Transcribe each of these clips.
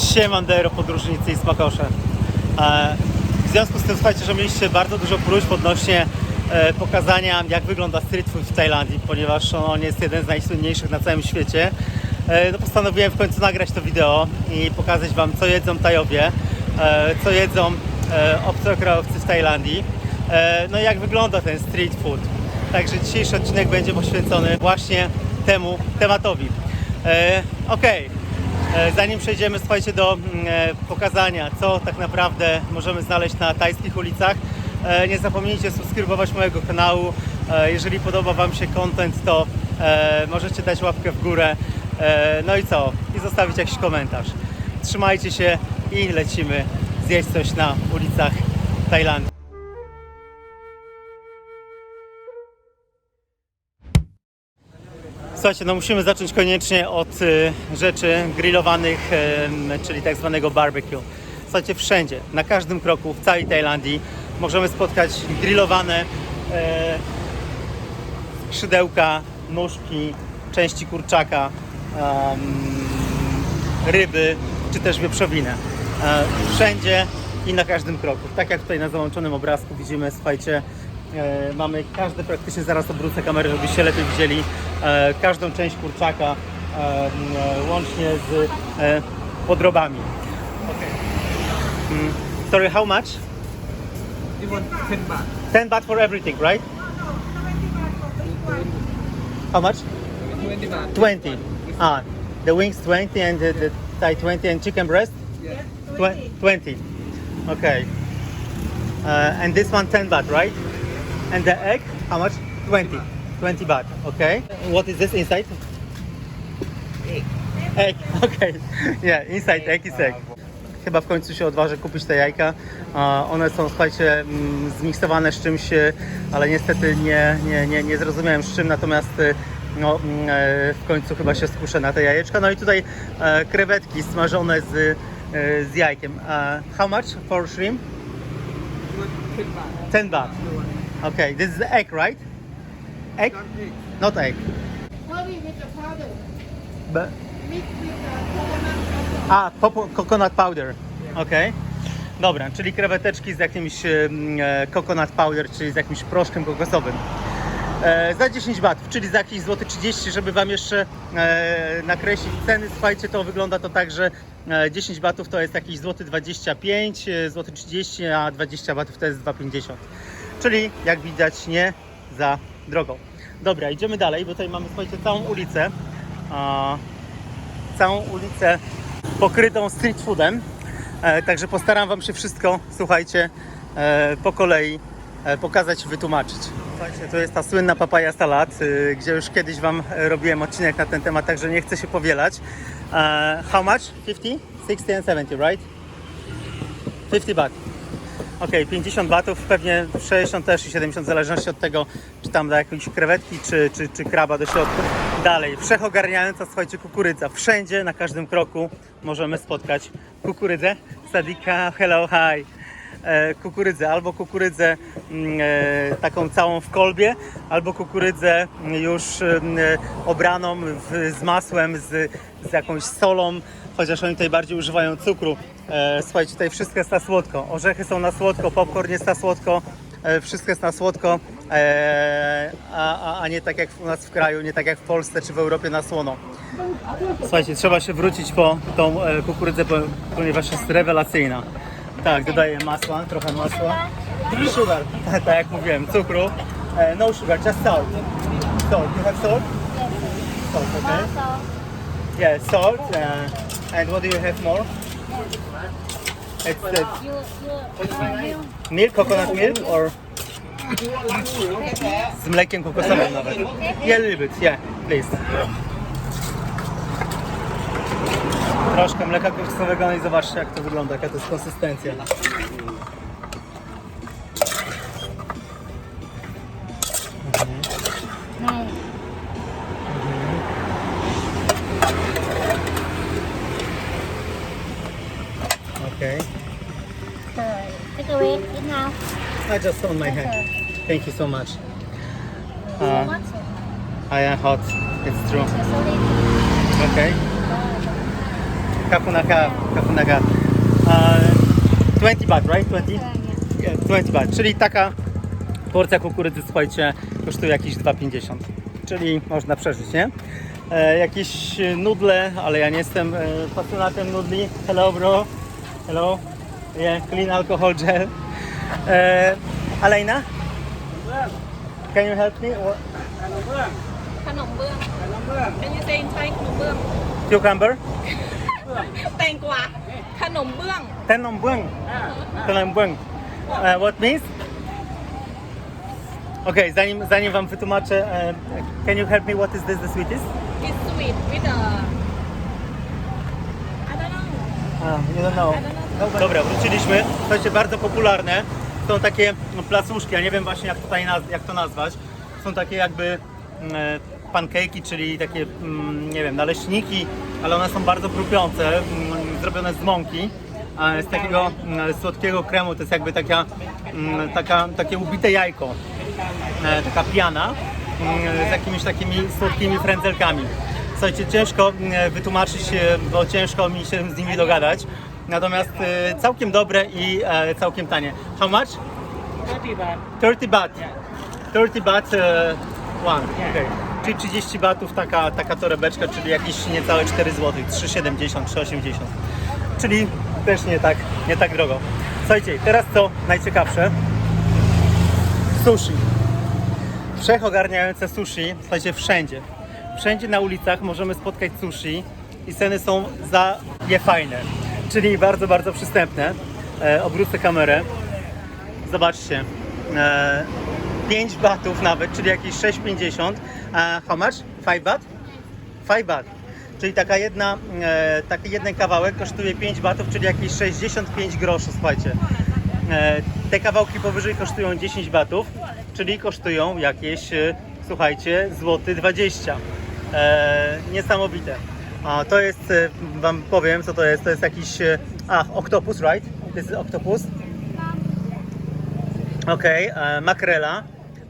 Siemandero, podróżnicy i smakosze. E, W związku z tym słuchajcie, że mieliście bardzo dużo próśb odnośnie e, pokazania jak wygląda street food w Tajlandii, ponieważ on jest jeden z najsłynniejszych na całym świecie. E, No postanowiłem w końcu nagrać to wideo i pokazać Wam co jedzą Tajowie, co jedzą obcokrajowcy w Tajlandii, no i jak wygląda ten street food. Także dzisiejszy odcinek będzie poświęcony właśnie temu tematowi. Okej, E, Zanim przejdziemy, słuchajcie, do mm, e, pokazania, co tak naprawdę możemy znaleźć na tajskich ulicach, e, nie zapomnijcie subskrybować mojego kanału. E, Jeżeli podoba Wam się content, to e, możecie dać łapkę w górę. E, No i co? I zostawić jakiś komentarz. Trzymajcie się i lecimy zjeść coś na ulicach Tajlandii. Słuchajcie, no musimy zacząć koniecznie od y, rzeczy grillowanych, czyli tak zwanego barbecue. Słuchajcie, wszędzie, na każdym kroku, w całej Tajlandii możemy spotkać grillowane e, skrzydełka, nóżki, części kurczaka, ryby, czy też wieprzowinę. E, wszędzie i na każdym kroku. Tak jak tutaj na załączonym obrazku widzimy, słuchajcie, e, mamy każdy praktycznie, zaraz obrócę kamerę, żebyście lepiej widzieli, e, każdą część kurczaka, e, łącznie z e, podrobami. Okay. Mm, sorry, how much? You want 10 baht. 10 baht for everything, right? How much? 20 baht. 20. Ah, the wings 20 and the, the thigh 20 and chicken breast? Yeah. Twen- 20. Okay. Uh, and this one 10 baht, right? And the egg, how much? 20. 20 baht, okay. What is this inside? Egg. Egg, okay. Yeah, inside egg is egg. Chyba w końcu się odważę kupić te jajka. One są, słuchajcie, mm, zmiksowane z czymś, e, ale niestety nie, nie, nie, nie zrozumiałem z czym, natomiast e, no, mm, e, w końcu chyba się skuszę na te jajeczka. No i tutaj e, krewetki smażone z, e, z jajkiem. How much for shrimp? You want 10 baht. 10 baht. Okay, this is the egg, right? Egg? Not egg. Not egg. Curry with the powder. But, Mix with the coconut powder. A, popo- coconut powder. Okej. Dobra, czyli kreweteczki z jakimś e, coconut powder, czyli z jakimś proszkiem kokosowym. E, za 10 batów, czyli za jakieś złoty 30, żeby Wam jeszcze e, nakreślić ceny. Słuchajcie, to wygląda to tak, że e, 10 batów to jest jakiś złoty 25, e, złoty 30, a 20 batów to jest 2,50. Czyli jak widać nie za drogo. Dobra, idziemy dalej, bo tutaj mamy słuchajcie całą ulicę. A, całą ulicę pokrytą street foodem. E, także postaram Wam się wszystko, słuchajcie, e, po kolei e, pokazać i wytłumaczyć. Słuchajcie, to jest ta słynna papaja salad, y, gdzie już kiedyś Wam e, robiłem odcinek na ten temat, także nie chcę się powielać. E, how much? 50? 60 and 70, right? 50 baht. Ok, 50 batów, pewnie 60 też i 70, w zależności od tego, czy tam da jakieś krewetki, czy, czy, czy kraba do środka. Dalej, wszechogarniająca, słuchajcie, kukurydza. Wszędzie, na każdym kroku możemy spotkać kukurydzę. Sadika, hello, hi. E, kukurydzę, albo kukurydzę mm, e, taką całą w kolbie, albo kukurydzę już mm, e, obraną w, z masłem, z, z jakąś solą, chociaż oni tutaj bardziej używają cukru. E, słuchajcie, tutaj wszystko jest na słodko. Orzechy są na słodko, popcorn jest na słodko, e, wszystko jest na słodko, e, a, a, a nie tak jak u nas w kraju, nie tak jak w Polsce czy w Europie na słono. Słuchajcie, trzeba się wrócić po tą e, kukurydzę, bo- ponieważ jest rewelacyjna. Tak, dodaję masła, trochę masła. Sugar, tak jak mówiłem, cukru. E, no sugar, just salt. Salt, you have salt? Salt, okay. Yeah, salt. Uh, and what do you have more? It's the milk, coconut milk, or z mlekiem kokosowym nawet. Yeah, a little bit, yeah, please. Troszkę mleka kokosowego, no i zobaczcie jak to wygląda, jaka to jest konsystencja. Take away it now. I just on my hand. Thank you so much. Uh. I am hot, it's true. Okay. Kapunaka, kapunaka. Uh, 20 baht, right? 20? Yeah, 20 baht, czyli taka porcja kukurydzy, słuchajcie, kosztuje jakieś 2,50. Czyli można przeżyć, nie? E, jakieś nudle, ale ja nie jestem e, pasjonatem nudli. Hello bro. Hello. Yeah, clean alcohol gel. E, Alejna? Can you help me? What- ขนมเบื้อง Can you say in Thai ขนมเบื้อง Cucumber? แตงกวาขนมเบื้อง Tenom bueng. Tenom bueng. Uh, what means? Okej, zanim, zanim wam wytłumaczę, e, can you help me what is this the sweetest? It's sweet with a I don't know A, nie don't know. Dobra, wróciliśmy. Słuchajcie, bardzo popularne. Są takie placuszki, ja nie wiem właśnie jak, tutaj jak to nazwać. Są takie jakby mm, e, pancake'i, czyli takie, mm, nie wiem, naleśniki, ale one są bardzo chrupiące, mm, zrobione z mąki. Z takiego słodkiego kremu to jest jakby taka, taka, takie ubite jajko, e, taka piana z jakimiś takimi słodkimi frędzelkami. Słuchajcie, ciężko wytłumaczyć, bo ciężko mi się z nimi dogadać. Natomiast e, całkiem dobre i e, całkiem tanie. How much? 30 baht. 30 baht. 30 baht e, one. Okay. Czyli 30 batów taka, taka torebeczka, czyli jakieś niecałe 4 zł, 3,70, 3,80. Czyli też nie tak, nie tak drogo. Słuchajcie, teraz co najciekawsze. Sushi. Wszechogarniające sushi, słuchajcie, wszędzie. Wszędzie na ulicach możemy spotkać sushi i ceny są za nie fajne. Czyli bardzo, bardzo przystępne. E, obrócę kamerę. Zobaczcie. E, 5 batów nawet, czyli jakieś 6,50. A how much? 5 bat? 5 bat. Czyli taka jedna, e, taki jeden kawałek kosztuje 5 batów, czyli jakieś 65 groszy, słuchajcie. E, te kawałki powyżej kosztują 10 batów, czyli kosztują jakieś, e, słuchajcie, złoty 20. E, niesamowite. A to jest, e, wam powiem co to jest, to jest jakiś, e, a, octopus, right? This is octopus. Okej, e, makrela,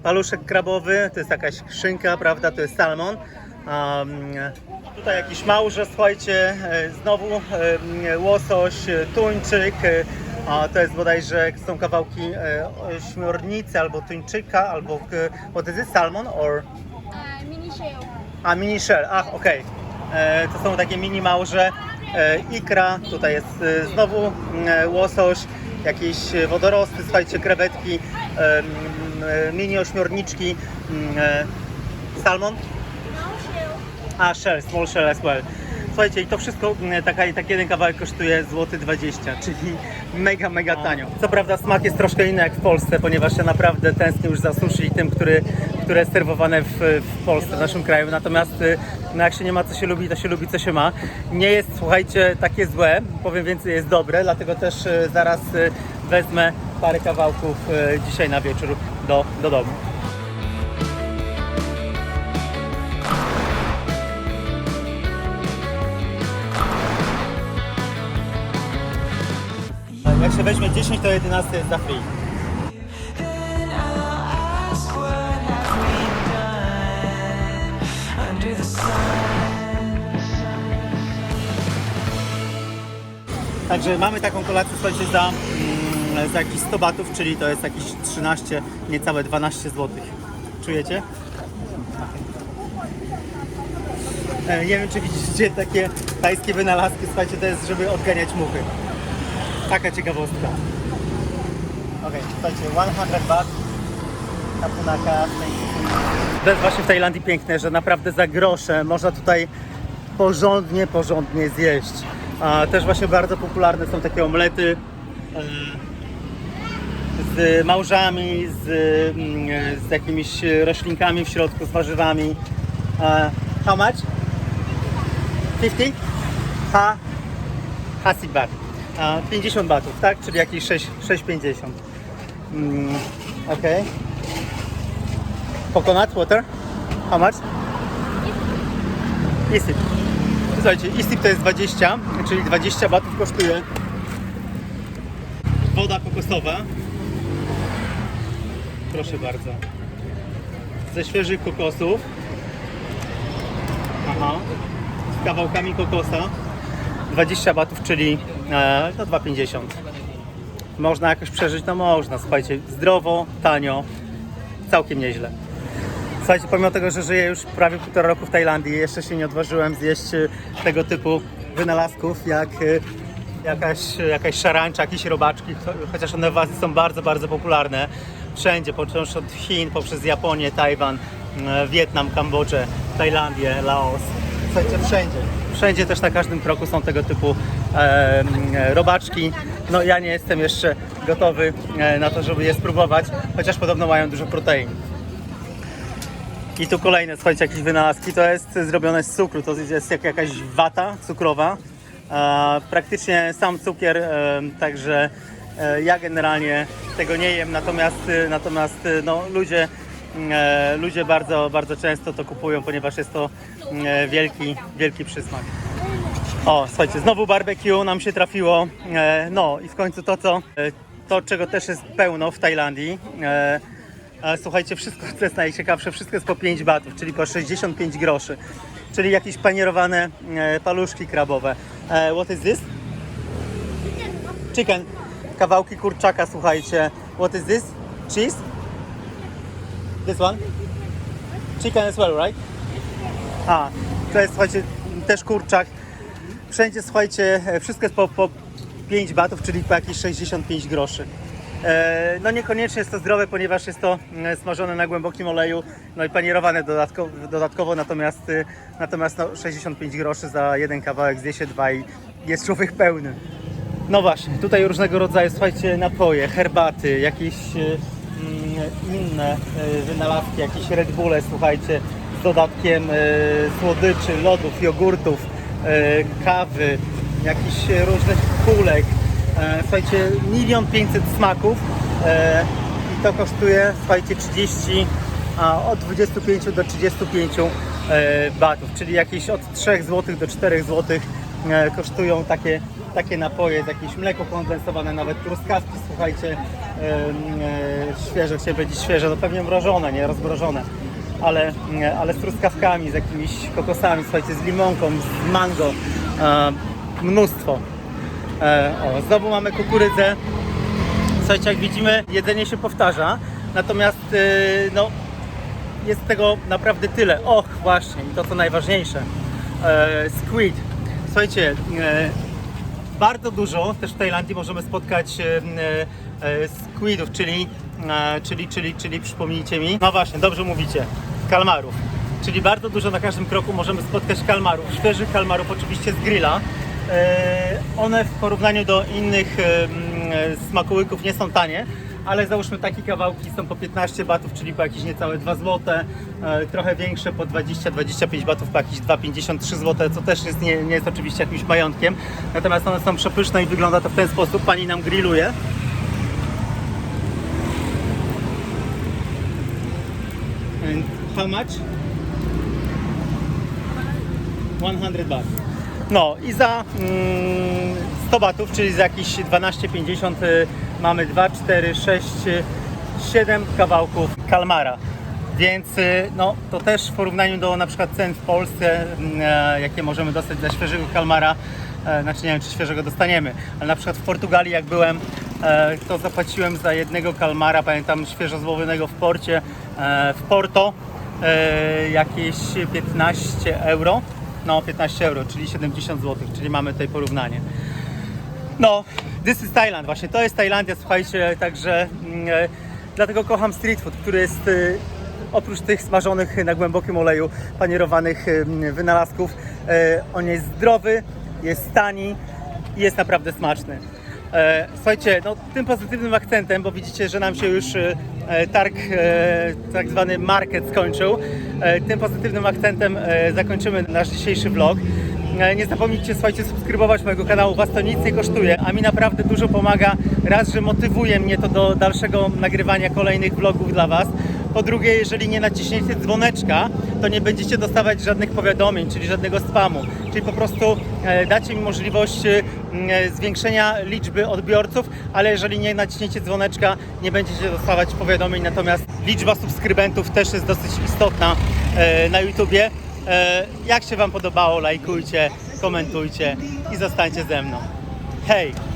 paluszek krabowy, to jest jakaś szynka, prawda, to jest salmon. Um, tutaj jakiś małże, słuchajcie, znowu łosoś, tuńczyk, a to jest bodajże, są kawałki śmiornicy albo tuńczyka, albo what is it, salmon or... Uh, mini shell. A, mini shell, ach, okej. E, To są takie mini małże. E, ikra, tutaj jest e, znowu e, łosoś, jakieś e, wodorosty, słuchajcie, krewetki, e, e, mini ośmiorniczki, m, e, salmon, a shell, small shell as well. Słuchajcie, i to wszystko, m, taka, taki jeden kawałek kosztuje złoty 20, czyli mega, mega tanio. Co prawda smak jest troszkę inny jak w Polsce, ponieważ ja naprawdę tęsknię już za sushi i tym, który, które jest serwowane w, w Polsce, w naszym kraju. Natomiast y, no jak się nie ma co się lubi, to się lubi co się ma. Nie jest, słuchajcie, takie złe, powiem więcej, jest dobre, dlatego też y, zaraz y, wezmę parę kawałków dzisiaj na wieczór do, do domu. Jak się weźmie 10, to 11 jest za free. Także mamy taką kolację, słuchajcie, za, mm, za jakieś 100 batów, czyli to jest jakieś 13, niecałe 12 zł. Czujecie? E, Nie wiem, czy widzicie takie tajskie wynalazki, słuchajcie, to jest, żeby odganiać muchy. Taka ciekawostka. Ok, słuchajcie, 100 bat. Kapunaka. To jest właśnie w Tajlandii piękne, że naprawdę za grosze można tutaj porządnie, porządnie zjeść. A też właśnie bardzo popularne są takie omlety z małżami, z, mm, z jakimiś roślinkami w środku, z warzywami. How much? 50? Ha? A, 50 batów, tak? Czyli jakieś 6 6,50. Mm, ok. Coconut water? How much? Isip. Słuchajcie, Isip to jest 20, czyli 20 batów kosztuje woda kokosowa. Proszę bardzo. Ze świeżych kokosów. Aha. Z kawałkami kokosa. 20 batów, czyli e, no 2,50. Można jakoś przeżyć? No można, słuchajcie, zdrowo, tanio, całkiem nieźle. Słuchajcie, pomimo tego, że żyję już prawie półtora roku w Tajlandii, jeszcze się nie odważyłem zjeść e, tego typu wynalazków, jak e, jakaś, jakaś szarańcza, jakieś robaczki, cho- chociaż one w Azji są bardzo, bardzo popularne. Wszędzie, począwszy od Chin, poprzez Japonię, Tajwan, e, Wietnam, Kambodżę, Tajlandię, Laos. Słuchajcie, wszędzie. Wszędzie też na każdym kroku są tego typu e, robaczki. No ja nie jestem jeszcze gotowy e, na to, żeby je spróbować, chociaż podobno mają dużo protein. I tu kolejne, słuchajcie, jakieś wynalazki. To jest zrobione z cukru, to jest jak jakaś wata cukrowa. E, praktycznie sam cukier, e, także e, ja generalnie tego nie jem, natomiast, e, natomiast e, no, ludzie, e, ludzie bardzo, bardzo często to kupują, ponieważ jest to wielki, wielki przysmak. O, słuchajcie, znowu barbecue nam się trafiło. E, no i w końcu to, co, e, to czego też jest pełno w Tajlandii. E, e, słuchajcie, wszystko, co jest najciekawsze, wszystko jest po 5 batów, czyli po 65 groszy. Czyli jakieś panierowane e, paluszki krabowe. E, what is this? Chicken. Kawałki kurczaka, słuchajcie. What is this? Cheese? This one? Chicken as well, right? A, to jest, słuchajcie, też kurczak. Wszędzie, słuchajcie, e, wszystko jest po, po 5 batów, czyli po jakieś 65 groszy. E, No niekoniecznie jest to zdrowe, ponieważ jest to mm, smażone na głębokim oleju, no i panierowane dodatkowo, dodatkowo natomiast, natomiast no 65 groszy za jeden kawałek, zje się dwa i jest człowiek pełny. No właśnie, tutaj różnego rodzaju, słuchajcie, napoje, herbaty, jakieś mm, inne wynalazki, jakieś Red Bulle, słuchajcie, z dodatkiem y, słodyczy, lodów, jogurtów, y, kawy, jakichś różnych kulek. E, Słuchajcie, milion pięćset smaków e, i to kosztuje, słuchajcie, 30, a od 25 do 35 e, batów, czyli jakieś od 3 zł do 4 zł e, kosztują takie, takie napoje, jakieś mleko kondensowane, nawet truskawki, słuchajcie, e, e, świeże, chciałem powiedzieć świeże, no pewnie mrożone, nie rozmrożone, ale, e, ale z truskawkami, z jakimiś kokosami, słuchajcie, z limonką, z mango, e, mnóstwo. E, o, znowu mamy kukurydzę. Słuchajcie, jak widzimy, jedzenie się powtarza, natomiast y, no, jest tego naprawdę tyle. Och, właśnie, i to co najważniejsze. E, squid. Słuchajcie, e, bardzo dużo też w Tajlandii możemy spotkać e, e, squidów, czyli, e, czyli, czyli, czyli przypomnijcie mi. No właśnie, dobrze mówicie, kalmarów. Czyli bardzo dużo na każdym kroku możemy spotkać kalmarów, świeżych kalmarów oczywiście z grilla. E, One w porównaniu do innych e, smakołyków nie są tanie, ale załóżmy takie kawałki są po 15 batów, czyli po jakieś niecałe 2 zł, e, trochę większe po 20-25 batów, po jakieś 2,53 zł, co też jest, nie, nie jest oczywiście jakimś majątkiem. Natomiast one są przepyszne i wygląda to w ten sposób. Pani nam grilluje. How much? 100 baht. No i za mm, 100 batów, czyli za jakieś 12,50 y, mamy 2, 4, 6, 7 kawałków kalmara. Więc y, no, to też w porównaniu do na przykład cen w Polsce, mm, e, jakie możemy dostać za świeżego kalmara, e, znaczy nie wiem czy świeżego dostaniemy, ale na przykład w Portugalii jak byłem, e, to zapłaciłem za jednego kalmara, pamiętam świeżo złowionego w porcie, e, w Porto, jakieś 15 euro. No, 15 euro, czyli 70 zł, czyli mamy tutaj porównanie. No, this is Thailand, właśnie to jest Tajlandia, słuchajcie, także mm, e, dlatego kocham street food, który jest e, oprócz tych smażonych na głębokim oleju, panierowanych e, wynalazków, e, on jest zdrowy, jest tani i jest naprawdę smaczny. E, Słuchajcie, no, tym pozytywnym akcentem, bo widzicie, że nam się już e, e, targ, e, tak zwany market skończył, e, tym pozytywnym akcentem e, zakończymy nasz dzisiejszy vlog. E, Nie zapomnijcie, słuchajcie, subskrybować mojego kanału, Was to nic nie kosztuje, a mi naprawdę dużo pomaga. Raz, że motywuje mnie to do dalszego nagrywania kolejnych vlogów dla Was. Po drugie, jeżeli nie naciśniecie dzwoneczka, to nie będziecie dostawać żadnych powiadomień, czyli żadnego spamu. Czyli po prostu e, dacie mi możliwość e, zwiększenia liczby odbiorców, ale jeżeli nie naciśniecie dzwoneczka, nie będziecie dostawać powiadomień. Natomiast liczba subskrybentów też jest dosyć istotna e, na YouTubie. Jak się Wam podobało, lajkujcie, komentujcie i zostańcie ze mną. Hej!